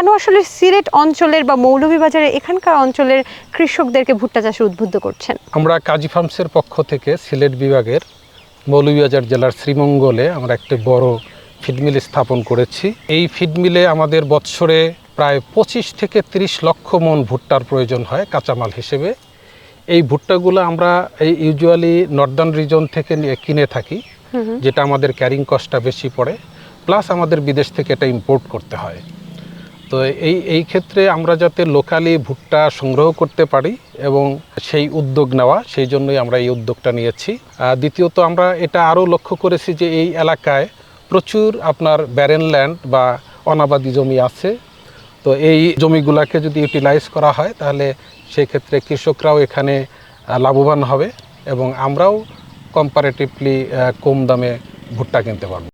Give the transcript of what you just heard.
কেন আসলে সিলেট অঞ্চলের বা মৌলভীবাজারের এখানকার অঞ্চলের কৃষকদেরকে ভুট্টা চাষে উদ্বুদ্ধ করছেন? আমরা কাজী ফার্মসের পক্ষ থেকে সিলেট বিভাগের মৌলভীবাজার জেলার শ্রীমঙ্গলে আমরা একটি বড় ফিডমিল স্থাপন করেছি। এই ফিডমিলে আমাদের বৎসরে প্রায় পঁচিশ থেকে ৩০ লক্ষ মন ভুট্টার প্রয়োজন হয় কাঁচামাল হিসেবে। এই ভুট্টাগুলো আমরা এই ইউজুয়ালি নর্দার্ন রিজন থেকে নিয়ে কিনে থাকি যেটা আমাদের ক্যারিং কস্টটা বেশি পড়ে প্লাস আমাদের বিদেশ থেকে এটা ইম্পোর্ট করতে হয়। তো এই এই ক্ষেত্রে আমরা যাতে লোকালি ভুট্টা সংগ্রহ করতে পারি এবং সেই উদ্যোগ নেওয়া, সেই জন্যই আমরা এই উদ্যোগটা নিয়েছি। দ্বিতীয়ত আমরা এটা আরও লক্ষ্য করেছি যে এই এলাকায় প্রচুর আপনার ব্যারেন ল্যান্ড বা অনাবাদি জমি আছে। তো এই জমিগুলোকে যদি ইউটিলাইজ করা হয়, তাহলে সেই ক্ষেত্রে কৃষকরাও এখানে লাভবান হবে এবং আমরাও কম্পারেটিভলি কম দামে ভুট্টা কিনতে পারব।